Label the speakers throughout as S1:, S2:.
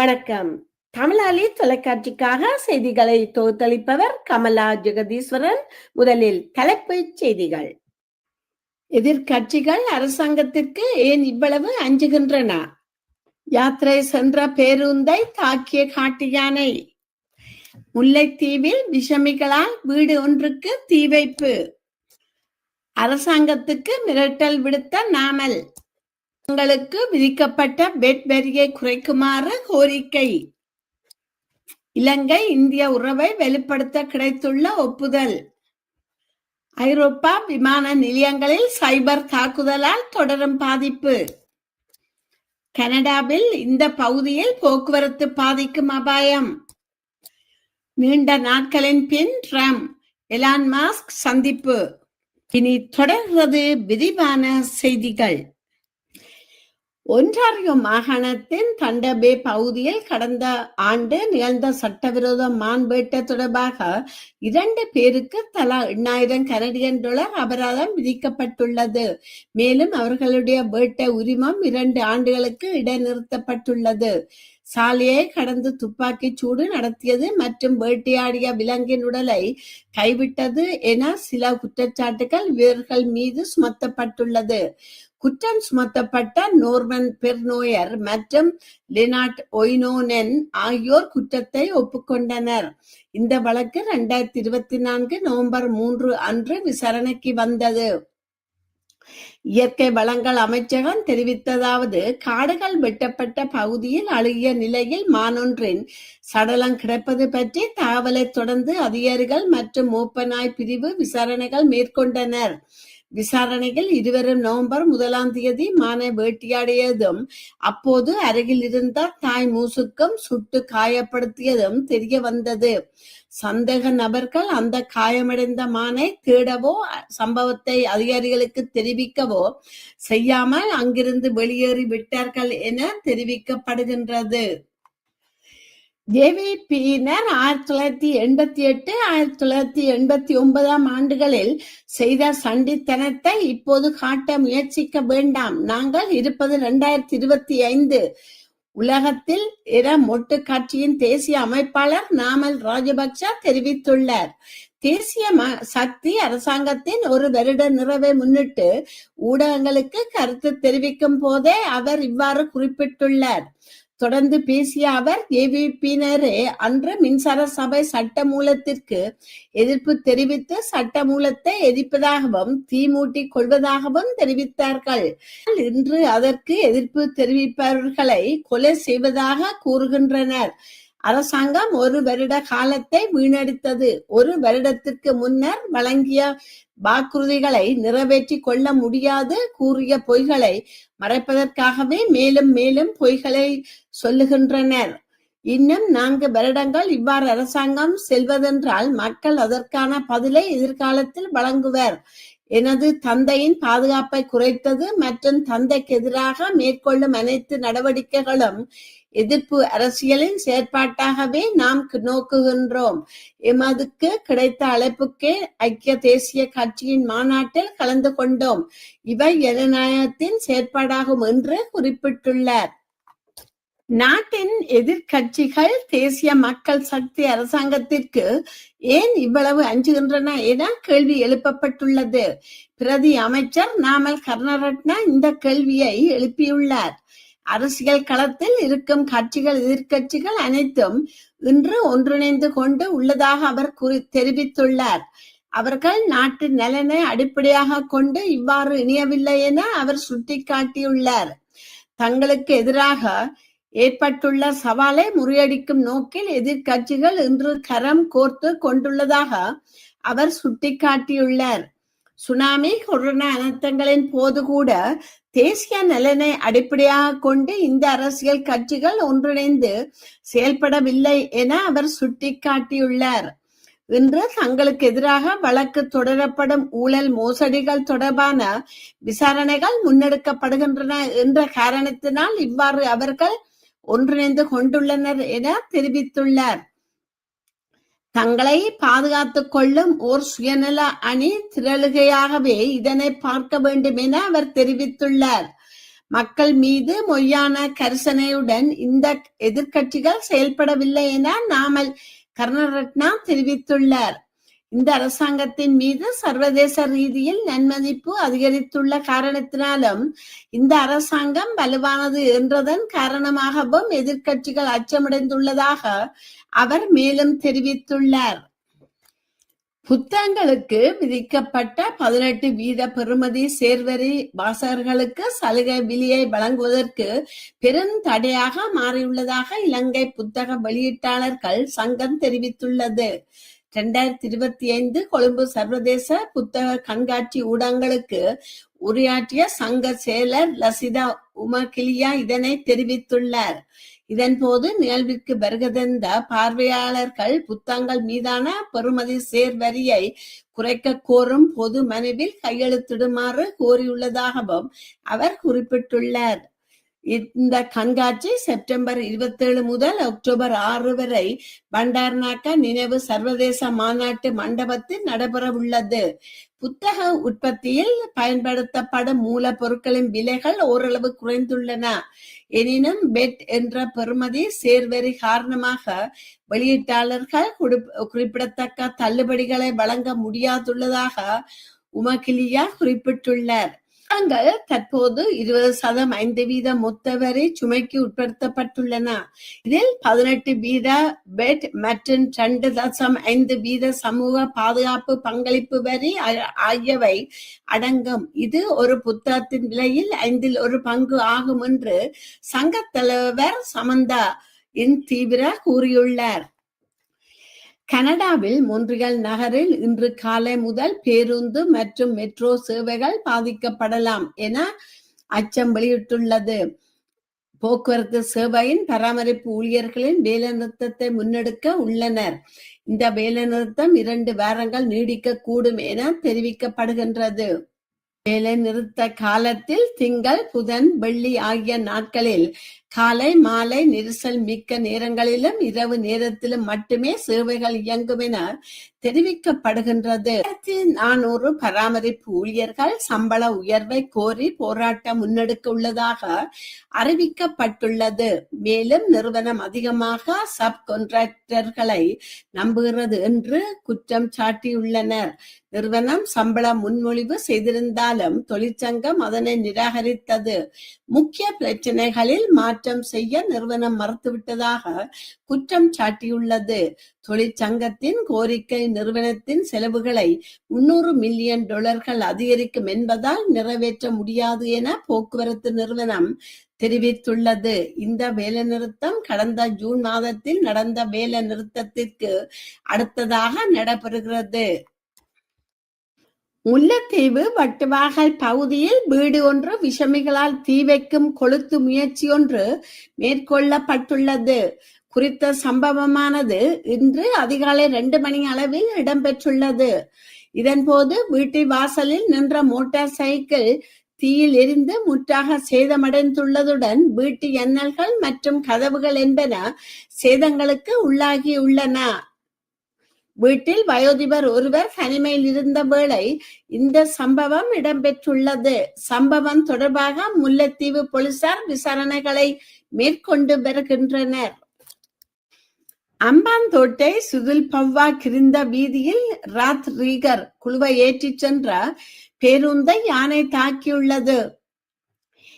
S1: வணக்கம். தமிழாளி தொலைக்காட்சிக்காக செய்திகளை தொகுத்தளிப்பவர் கமலா ஜெகதீஸ்வரன். முதலில் தலைப்புச் செய்திகள். எதிர்க்கட்சிகள் அரசாங்கத்திற்கு ஏன் இவ்வளவு அஞ்சுகின்றன? யாத்திரை சென்ற பேருந்தை தாக்கிய காட்டு யானை. முல்லைத்தீவில் விஷமிகளால் வீடு ஒன்றுக்கு தீ வைப்பு. அரசாங்கத்துக்கு மிரட்டல் விடுத்த நாமல். தங்களுக்கு விதிக்கப்பட்ட பெட் வரியை குறைக்குமாறு கோரிக்கை. இலங்கை இந்திய உறவை வெளிப்படுத்த கிடைத்துள்ள ஒப்புதல். ஐரோப்பா விமான நிலையங்களில் சைபர் தாக்குதலால் தொடரும் பாதிப்பு. கனடாவில் இந்த பகுதியில் போக்குவரத்து பாதிக்கும் அபாயம். நீண்ட நாட்களின் பின் ட்ரம் எலான் மாஸ்க் சந்திப்பு. இனி தொடர்வது விரிவான செய்திகள். ஒன்றாரியோ மாகாணத்தின் தண்டபே பகுதியில் கடந்த ஆண்டு நிகழ்ந்த சட்டவிரோத மான்பேட்டை தொடர்பாக இரண்டு பேருக்கு தலா எண்ணாயிரம் கனடியன் டாலர் அபராதம் விதிக்கப்பட்டுள்ளது. மேலும் அவர்களுடைய வேட்டை உரிமம் இரண்டு ஆண்டுகளுக்கு இடைநிறுத்தப்பட்டுள்ளது. சாலையை கடந்து துப்பாக்கி சூடு நடத்தியது மற்றும் வேட்டையாடிய விலங்கின் உடலை கைவிட்டது என சில குற்றச்சாட்டுகள் இவர்கள் மீது சுமத்தப்பட்டுள்ளது. குற்றம் சுமத்தப்பட்ட நோர்மன் பெர்னோயர் மற்றும் லெனாட் ஒய்னோனென் ஆகியோர் குற்றத்தை ஒப்புக்கொண்டனர். இந்த வழக்கு இரண்டாயிரத்தி இருபத்தி நான்கு நவம்பர் மூன்று அன்று விசாரணைக்கு வந்தது. இயற்கை வளங்கள் அமைச்சகம் தெரிவித்ததாவது காடுகள் வெட்டப்பட்ட பகுதியில் அழுகிய நிலையில் மானொன்றின் சடலம் கிடைப்பது பற்றி தகவலை தொடர்ந்து அதிகாரிகள் மற்றும் மூப்பனாய் பிரிவு விசாரணைகள் மேற்கொண்டனர். விசாரணைகள் இருவரும் நவம்பர் முதலாம் தேதி மானை வேட்டியாடியதும் அப்போது அருகில் இருந்த தாய் மூசுக்கும் சுட்டு காயப்படுத்தியதும் தெரிய வந்தது. சந்தேக நபர்கள் அந்த காயமடைந்த மானை தேடவோ சம்பவத்தை அதிகாரிகளுக்கு தெரிவிக்கவோ செய்யாமல் அங்கிருந்து வெளியேறி விட்டார்கள் என தெரிவிக்கப்படுகின்றது. ஜேவிபியினர் ஆயிரத்தி தொள்ளாயிரத்தி எண்பத்தி எட்டு ஆயிரத்தி தொள்ளாயிரத்தி எண்பத்தி ஒன்பதாம் ஆண்டுகளில் செய்த சண்டித்தனத்தை இப்போது காட்ட முயற்சிக்க வேண்டாம். நாங்கள் இருப்பது இரண்டாயிரத்தி இருபத்தி ஐந்து உலகத்தில் இர மொட்டு கட்சியின் தேசிய அமைப்பாளர் நாமல் ராஜபக்ச தெரிவித்துள்ளார். தேசிய சக்தி அரசாங்கத்தின் ஒரு வருட நிறைவை முன்னிட்டு ஊடகங்களுக்கு கருத்து தெரிவிக்கும் போதே அவர் இவ்வாறு குறிப்பிட்டுள்ளார். தொடர்ந்து பேசிய அவர் ஏவிபியினரே அன்று மின்சார சபை சட்ட மூலத்திற்கு எதிர்ப்பு தெரிவித்து சட்ட மூலத்தை எதிர்ப்பதாகவும் தீமூட்டி கொள்வதாகவும் தெரிவித்தார்கள். இன்று அதற்கு எதிர்ப்பு தெரிவிப்பவர்களை கொலை செய்வதாக கூறுகின்றனர். அரசாங்கம் ஒரு வருட காலத்தை வீணடித்தது. ஒரு வருடத்திற்கு முன்னர் வழங்கிய வாக்குறுதிகளை நிறைவேற்றி கொள்ள முடியாது கூறிய பொய்களை மறைப்பதற்காகவே மேலும் மேலும் பொய்களை சொல்லுகின்றனர். இன்னும் நான்கு வருடங்கள் இவ்வாறு அரசாங்கம் செல்வதென்றால் மக்கள் அதற்கான பதிலை எதிர்காலத்தில் வழங்குவர். எனது தந்தையின் பாதுகாப்பை குறைத்தது மற்றும் தந்தைக்கு எதிராக மேற்கொள்ளும் அனைத்து நடவடிக்கைகளும் எதிர்ப்பு அரசியலின் செயற்பாட்டாகவே நாம் நோக்குகின்றோம். எமதுக்கு கிடைத்த அழைப்புக்கே ஐக்கிய தேசிய கட்சியின் மாநாட்டில் கலந்து கொண்டோம். இவை ஜனநாயகத்தின் செயற்பாடாகும் என்று குறிப்பிட்டுள்ளார். நாட்டின் எதிர்கட்சிகள் தேசிய மக்கள் சக்தி அரசாங்கத்திற்கு ஏன் இவ்வளவு அஞ்சுகின்றன என கேள்வி எழுப்பப்பட்டுள்ளது. பிரதி அமைச்சர் நாமல் கர்ணரட்னா இந்த கேள்வியை எழுப்பியுள்ளார். அரசியல் களத்தில் இருக்கும் கட்சிகள் எதிர்கட்சிகள் அனைத்தும் இன்று ஒன்றிணைந்து கொண்டு உள்ளதாக அவர் தெரிவித்துள்ளார். அவர்கள் நாட்டு நலனை அடிப்படையாக கொண்டு இவ்வாறு இணையவில்லை என அவர் சுட்டிக்காட்டியுள்ளார். தங்களுக்கு எதிராக ஏற்பட்டுள்ள சவாலை முறியடிக்கும் நோக்கில் எதிர்கட்சிகள் இன்று கரம் கோர்த்து கொண்டுள்ளதாக அவர் சுட்டிக்காட்டியுள்ளார். சுனாமி கொரோனா அனர்த்தங்களின் போது கூட தேசிய நலனை அடிப்படையாக கொண்டு இந்த அரசியல் கட்சிகள் ஒன்றிணைந்து செயல்படவில்லை என அவர் சுட்டிக்காட்டியுள்ளார். இன்று தங்களுக்கு எதிராக வழக்கு தொடரப்படும் ஊழல் மோசடிகள் தொடர்பான விசாரணைகள் முன்னெடுக்கப்படுகின்றன என்ற காரணத்தினால் இவ்வாறு அவர்கள் ஒன்றிணைந்து கொண்டுள்ளனர் என தெரிவித்துள்ளார். தங்களை பாதுகாத்துக் கொள்ளும் ஓர் சுயநல அணி திரளுகையாகவே இதனை பார்க்க வேண்டும் என அவர் தெரிவித்துள்ளார். மக்கள் மீது மொய்யான கரிசனையுடன் இந்த எதிர்க்கட்சிகள் செயல்படவில்லை என நாமல் கர்ணரத்னா தெரிவித்துள்ளார். இந்த அரசாங்கத்தின் மீது சர்வதேச ரீதியில் நன்மதிப்பு அதிகரித்துள்ள காரணத்தினாலும் இந்த அரசாங்கம் வலுவானது என்றதன் காரணமாகவும் எதிர்க்கட்சிகள் அச்சமடைந்துள்ளதாக அவர் மேலும் தெரிவித்துள்ளார். புத்தகங்களுக்கு விதிக்கப்பட்ட பதினெட்டு வீத பெறுமதி சேர்வரி வாசகர்களுக்கு சலுகை விலையை வழங்குவதற்கு பெரும் தடையாக மாறியுள்ளதாக இலங்கை புத்தக வெளியீட்டாளர்கள் சங்கம் தெரிவித்துள்ளது. இரண்டாயிரத்தி இருபத்தி ஐந்து கொழும்பு சர்வதேச புத்தக கண்காட்சி ஊடகங்களுக்கு உரையாற்றிய சங்க செயலர் லசிதா உமகிலியா இதனை தெரிவித்துள்ளார். இதன்போது நிகழ்விற்கு வருகதந்த பார்வையாளர்கள் புத்தகங்கள் மீதான பெறுமதி சேர்வரியை குறைக்க கோரும் பொது மனுவில் கையெழுத்திடுமாறு கோரியுள்ளதாகவும் அவர் குறிப்பிட்டுள்ளார். இந்த கண்காட்சி செப்டம்பர் இருபத்தேழு முதல் அக்டோபர் ஆறு வரை பண்டார்நாக்கா நினைவு சர்வதேச மாநாட்டு மண்டபத்தில் நடைபெறவுள்ளது புத்தக உற்பத்தியில் பயன்படுத்தப்படும் மூலப்பொருட்களின் விலைகள் ஓரளவு குறைந்துள்ளன. எனினும் பெட் என்ற பெறுமதி சேர்வரி காரணமாக வெளியீட்டாளர்கள் குறிப்பிடத்தக்க தள்ளுபடிகளை வழங்க முடியாதுள்ளதாக உமகிலியா குறிப்பிட்டுள்ளார். தாங்கள் தற்போது இருபது சதம் ஐந்து வீத மொத்த வரி சுமைக்கு உட்படுத்தப்பட்டுள்ளன. இதில் பதினெட்டு வீத பெட் மற்றும் இரண்டு தசம் ஐந்து வீத சமூக பாதுகாப்பு பங்களிப்பு வரி ஆகியவை அடங்கும். இது ஒரு புத்தகத்தின் விலையில் ஐந்தில் ஒரு பங்கு ஆகும் என்று சங்க தலைவர் சமந்தா இன் தீவிர கூறியுள்ளார். கனடாவில் மொன்றியல் நகரில் இன்று காலை முதல் பேருந்து மற்றும் மெட்ரோ சேவைகள் பாதிக்கப்படலாம் என அச்சம் வெளியிட்டுள்ளது. போக்குவரத்து சேவையின் பராமரிப்பு ஊழியர்களின் வேலைநிறுத்தத்தை முன்னெடுக்க உள்ளனர். இந்த வேலைநிறுத்தம் இரண்டு வாரங்கள் நீடிக்க கூடும் என தெரிவிக்கப்படுகின்றது. வேலை நிறுத்த காலத்தில் திங்கள் புதன் வெள்ளி ஆகிய நாட்களில் காலை மாலை நெரிசல் மிக்க நேரங்களிலும் இரவு நேரத்திலும் மட்டுமே சேவைகள் இயங்கும் என தெரிவிக்கப்படுகின்றது நானூறு பராமரிப்பு ஊழியர்கள் சம்பள உயர்வை கோரி போராட்டம் முன்னெடுக்க உள்ளதாக அறிவிக்கப்பட்டுள்ளது. மேலும் நிறுவனம் அதிகமாக சப் கான்ட்ராக்டர்களை நம்புகிறது என்று குற்றம் சாட்டியுள்ளனர். நிறுவனம் சம்பள முன்மொழிவு செய்திருந்தாலும் தொழிற்சங்கம் அதனை நிராகரித்தது. முக்கிய பிரச்சனைகளில் மாற்ற மாற்றம் செய்ய நிறுவனம் மறுத்துவிட்டதாக குற்றம் சாட்டியுள்ளது. தொழிற்சங்கத்தின் கோரிக்கை நிறுவனத்தின் செலவுகளை முன்னூறு மில்லியன் டாலர்கள் அதிகரிக்கும் என்பதால் நிறைவேற்ற முடியாது என போக்குவரத்து நிறுவனம் தெரிவித்துள்ளது. இந்த வேலைநிறுத்தம் கடந்த ஜூன் மாதத்தில் நடந்த வேலை நிறுத்தத்திற்கு அடுத்ததாக நடைபெறுகிறது. முல்லைத்தீவு வட்டுவாகல் பகுதியில் வீடு ஒன்று விஷமிகளால் தீ வைக்கும் கொளுத்து முயற்சி ஒன்று மேற்கொள்ளப்பட்டுள்ளது. குறித்த சம்பவமானது இன்று அதிகாலை ரெண்டு மணி அளவில் இடம்பெற்றுள்ளது. இதன்போது வீட்டு வாசலில் நின்ற மோட்டார் சைக்கிள் தீயில் எரிந்து முற்றாக சேதமடைந்துள்ளதுடன் வீட்டு எண்ணல்கள் மற்றும் கதவுகள் என்பன சேதங்களுக்கு உள்ளாகியுள்ளன. வீட்டில் வயோதிபர் ஒருவர் தனிமையில் இருந்த வேளை இந்த சம்பவம் இடம்பெற்றுள்ளது. சம்பவம் தொடர்பாக முல்லைத்தீவு போலீசார் விசாரணைகளை மேற்கொண்டு வருகின்றனர். அம்பாந்தோட்டை சுதில் பவ்வா கிருந்த வீதியில் ராத் ரீகர் குழுவை ஏற்றிச் சென்ற பேருந்தை யானை தாக்கியுள்ளது.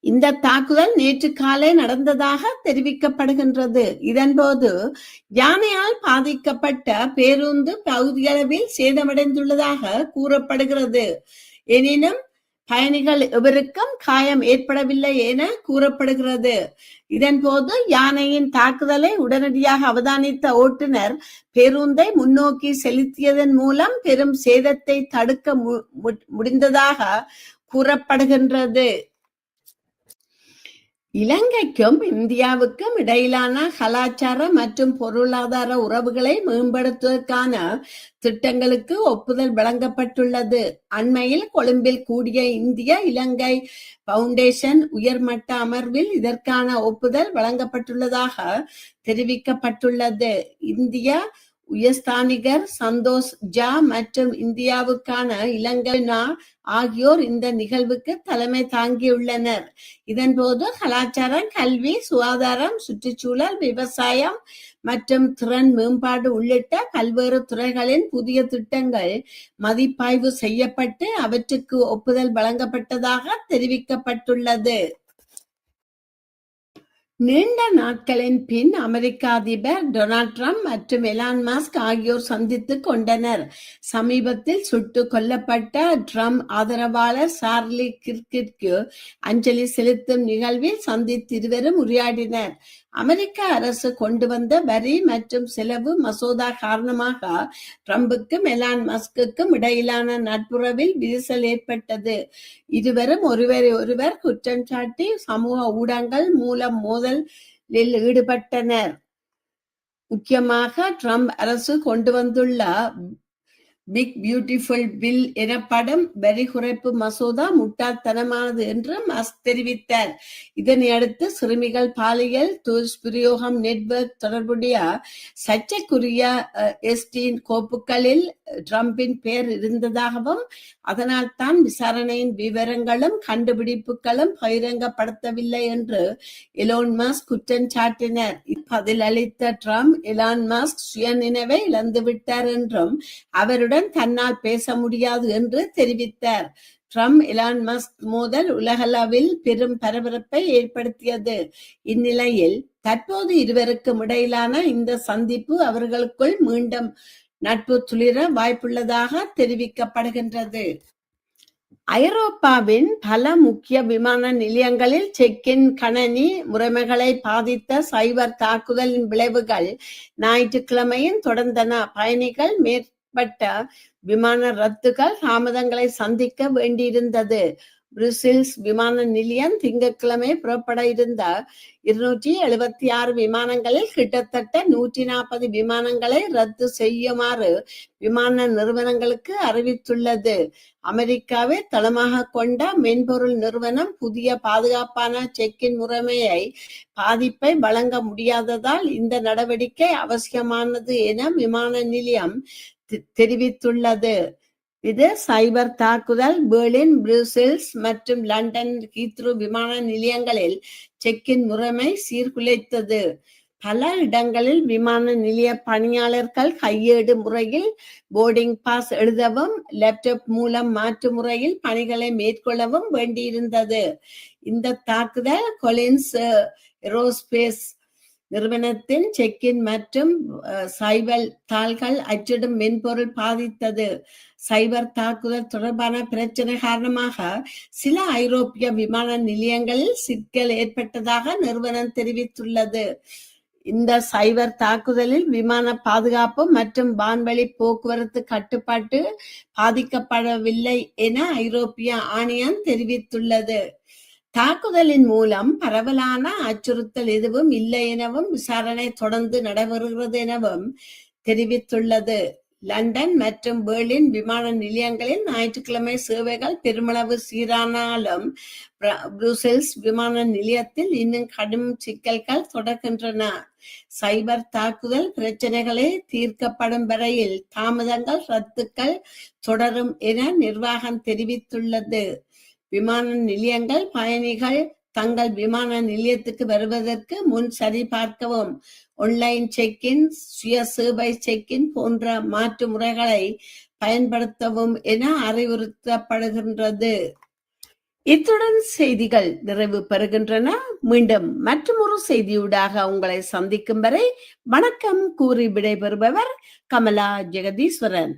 S1: இந்த தாக்குதல் நேற்று காலை நடந்ததாக தெரிவிக்கப்படுகின்றது. இதன்போது யானையால் பாதிக்கப்பட்ட பேருந்து பகுதியளவில் சேதமடைந்துள்ளதாக கூறப்படுகிறது. எனினும் பயணிகள் எவருக்கும் காயம் ஏற்படவில்லை என கூறப்படுகிறது. இதன்போது யானையின் தாக்குதலை உடனடியாக அவதானித்த ஓட்டுநர் பேருந்தை முன்னோக்கி செலுத்தியதன் மூலம் பெரும் சேதத்தை தடுக்க முடிந்ததாக கூறப்படுகின்றது. இலங்கைக்கும் இந்தியாவுக்கும் இடையிலான கலாச்சார மற்றும் பொருளாதார உறவுகளை மேம்படுத்துவதற்கான திட்டங்களுக்கு ஒப்புதல் வழங்கப்பட்டுள்ளது. அண்மையில் கொழும்பில் கூடிய இந்திய இலங்கை பவுண்டேஷன் உயர்மட்ட அமர்வில் இதற்கான ஒப்புதல் வழங்கப்பட்டுள்ளதாக தெரிவிக்கப்பட்டுள்ளது. இந்திய உயர்ஸ்தானிகர் சந்தோஷ் ஜா மற்றும் இந்தியாவுக்கான இலங்கைனா ஆகியோர் இந்த நிகழ்வுக்கு தலைமை தாங்கியுள்ளனர். இதன்போது கலாச்சாரம் கல்வி சுகாதாரம் சுற்றுச்சூழல் விவசாயம் மற்றும் திறன் மேம்பாடு உள்ளிட்ட பல்வேறு துறைகளின் புதிய திட்டங்கள் மதிப்பாய்வு செய்யப்பட்டு அவற்றுக்கு ஒப்புதல் வழங்கப்பட்டதாக தெரிவிக்கப்பட்டுள்ளது. நீண்ட நாட்களின் பின் அமெரிக்க அதிபர் டொனால்ட் ட்ரம்ப் மற்றும் எலான் மாஸ்க் ஆகியோர் சந்தித்துக் கொண்டனர். சமீபத்தில் சுட்டுக் கொல்லப்பட்ட ட்ரம்ப் ஆதரவாளர் சார்லி கிர்கிற்கு அஞ்சலி செலுத்தும் நிகழ்வில் சந்தித்து இருவரும் உரையாடினர். அமெரிக்க அரசு கொண்டு வந்த வரி மற்றும் செலவு மசோதா காரணமாக ட்ரம்புக்கும் எலான் மஸ்குக்கும் இடையிலான நட்புறவில் விரிசல் ஏற்பட்டது. இருவரும் ஒருவரை ஒருவர் குற்றம் சாட்டி சமூக ஊடகங்கள் மூலம் மோதலில் ஈடுபட்டனர். முக்கியமாக ட்ரம்ப் அரசு கொண்டு வந்துள்ள பிக் பியூட்டிஃபுல் பில் எனப்படும் வரி குறைப்பு மசோதா முட்டாள்தனமானது என்று மஸ்க் தெரிவித்தார். இதனை அடுத்து சிறுமிகள் பாலியல் துஷ்பிரயோகம் நெட்வொர்க் தொடர்புடைய சர்ச்சைக்குரிய எஸ்டின் கோப்புகளில் ட்ரம்பின் பெயர் இருந்ததாகவும் அதனால் தான் விசாரணையின் விவரங்களும் கண்டுபிடிப்புகளும் பகிரங்கப்படுத்தவில்லை என்று எலோன் மஸ்க் குற்றம் சாட்டினர் பதிலளித்த ட்ரம்ப் இலான் மாஸ்க் சுயநினைவை இழந்துவிட்டார் என்றும் அவருடன் தன்னால் பேச முடியாது என்று தெரிவித்தார். ட்ரம்ப் இலான் மஸ்க் மோதல் உலகளவில் பெரும் பரபரப்பை ஏற்படுத்தியது. இந்நிலையில் தற்போது இருவருக்கும் இடையிலான இந்த சந்திப்பு அவர்களுக்குள் மீண்டும் நட்பு துளிர வாய்ப்புள்ளதாக தெரிவிக்கப்படுகின்றது. ஐரோப்பாவின் பல முக்கிய விமான நிலையங்களில் செக்கின் கணனி முறைமைகளை பாதித்த சைபர் தாக்குதலின் விளைவுகள் ஞாயிற்றுக்கிழமையும் தொடர்ந்தன. பயணிகள் மேற்பட்ட விமான ரத்துகள் தாமதங்களை சந்திக்க வேண்டியிருந்தது. பிரசில்ஸ் விமான நிலையம் திங்கட்கிழமை புறப்பட இருந்த இருநூற்றி எழுபத்தி ஆறு விமானங்களில் கிட்டத்தட்ட நூற்றி நாற்பது விமானங்களை ரத்து செய்யுமாறு விமான நிறுவனங்களுக்கு அறிவித்துள்ளது. அமெரிக்காவை தளமாக கொண்ட மென்பொருள் நிறுவனம் புதிய பாதுகாப்பான செக்கின் முறைமையை பாதிப்பை வழங்க முடியாததால் இந்த நடவடிக்கை அவசியமானது என விமான நிலையம் தெரிவித்துள்ளது. இது சைபர் தாக்குதல் பெர்லின் பிரூசெல்ஸ் மற்றும் லண்டன் ஹீத்ரூ விமான நிலையங்களில் செக்கின் முறைமை சீர்குலைத்தது. பல இடங்களில் விமான நிலைய பணியாளர்கள் கையேடு முறையில் போர்டிங் பாஸ் எழுதவும் லேப்டாப் மூலம் மாற்று முறையில் பணிகளை மேற்கொள்ளவும் வேண்டியிருந்தது. இந்த தாக்குதல் கொலின்ஸ் ஏரோஸ்பேஸ் நிறுவனத்தின் செக்கின் மற்றும் சைபர் தாள்கள் அச்சிடும் மென்பொருள் பாதித்தது. சைபர் தாக்குதல் தொடர்பான பிரச்சனை காரணமாக சில ஐரோப்பிய விமான நிலையங்களில் சிக்கல் ஏற்பட்டதாக நிறுவனம் தெரிவித்துள்ளது. இந்த சைபர் தாக்குதலில் விமான பாதுகாப்பு மற்றும் வான்வழி போக்குவரத்து கட்டுப்பாட்டு பாதிக்கப்படவில்லை என ஐரோப்பிய ஆணையம் தெரிவித்துள்ளது. தாக்குதலின் மூலம் பரவலான அச்சுறுத்தல் எதுவும் இல்லை எனவும் விசாரணை தொடர்ந்து நடைபெறுகிறது எனவும் தெரிவித்துள்ளது. லண்டன் மற்றும் பெர்லின் விமான நிலையங்களில் ஞாயிற்றுக்கிழமை சேவைகள் பெருமளவு சீரானாலும் புருசெல்ஸ் விமான நிலையத்தில் இன்னும் கடும் சிக்கல்கள் தொடர்கின்றன. சைபர் தாக்குதல் பிரச்சனைகளை தீர்க்கப்படும் வரையில் தாமதங்கள் ரத்துக்கள் தொடரும் என நிர்வாகம் தெரிவித்துள்ளது. விமான நிலையங்கள் பயணிகள் தங்கள் விமான நிலையத்துக்கு வருவதற்கு முன் சரிபார்க்கவும் ஆன்லைன் செக்கின் சுய சேவை செக்கின் போன்ற மாற்று முறைகளை பயன்படுத்தவும் என அறிவுறுத்தப்படுகின்றது. இத்துடன் செய்திகள் நிறைவு பெறுகின்றன. மீண்டும் மற்றொரு செய்தியூடாக உங்களை சந்திக்கும் வரை வணக்கம் கூறி விடைபெறுபவர் கமலா ஜெகதீஸ்வரன்.